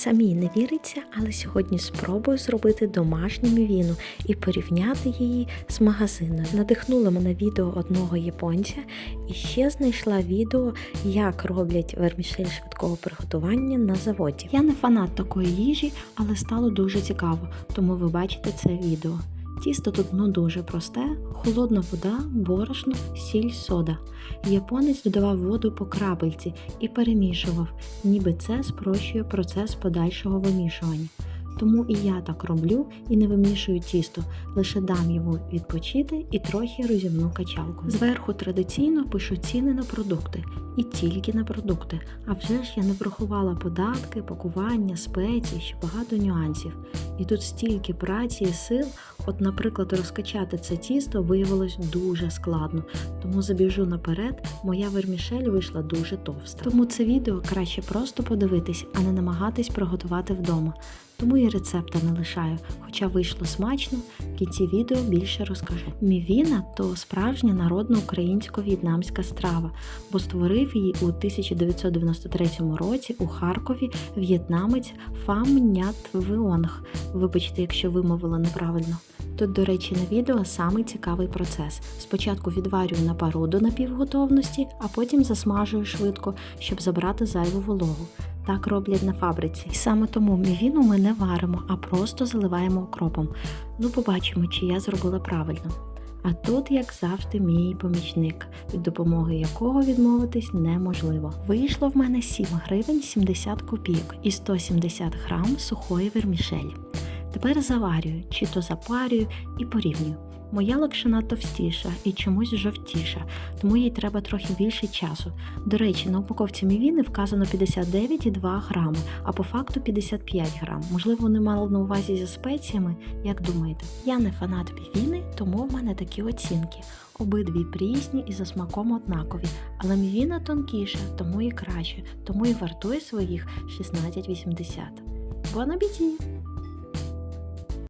Самій не віриться, але сьогодні спробую зробити домашню мівіну і порівняти її з магазином. Надихнуло мене відео одного японця і ще знайшла відео, як роблять вермішель швидкого приготування на заводі. Я не фанат такої їжі, але стало дуже цікаво, тому ви бачите це відео. Тісто тут ну дуже просте, холодна вода, борошно, сіль, сода. Японець додавав воду по крапельці і перемішував, ніби це спрощує процес подальшого вимішування. Тому і я так роблю і не вимішую тісто, лише дам йому відпочити і трохи розімну качалку. Зверху традиційно пишу ціни на продукти і тільки на продукти. А вже ж я не врахувала податки, пакування, спеції, ще багато нюансів. І тут стільки праці і сил, от, наприклад, розкачати це тісто виявилось дуже складно, тому забіжу наперед, моя вермішель вийшла дуже товста. Тому це відео краще просто подивитись, а не намагатись приготувати вдома. Тому і рецепта не лишаю, хоча вийшло смачно, в кінці відео більше розкажу. Мівіна то справжня народна українсько-в'єтнамська страва, бо створив її у 1993 році у Харкові в'єтнамець Фам Нят Веонг. Вибачте, якщо вимовила неправильно. Тут, до речі, на відео самий цікавий процес. Спочатку відварюю на пару до напівготовності, а потім засмажую швидко, щоб забрати зайву вологу. Так роблять на фабриці. І саме тому мівіну ми не варимо, а просто заливаємо окропом. Ну, побачимо, чи я зробила правильно. А тут, як завжди, мій помічник, від допомоги якого відмовитись неможливо. Вийшло в мене 7 гривень 70 копійок і 170 грам сухої вермішелі. Тепер заварюю, чи то запарюю і порівнюю. Моя локшина товстіша і чомусь жовтіша, тому їй треба трохи більше часу. До речі, на упаковці мівіни вказано 59,2 грами, а по факту 55 грам. Можливо, вони мали на увазі зі спеціями, як думаєте? Я не фанат мівіни, тому в мене такі оцінки. Обидві прісні і за смаком однакові, але мівіна тонкіша, тому і краще, тому і вартує своїх 16,80. Бон апеті!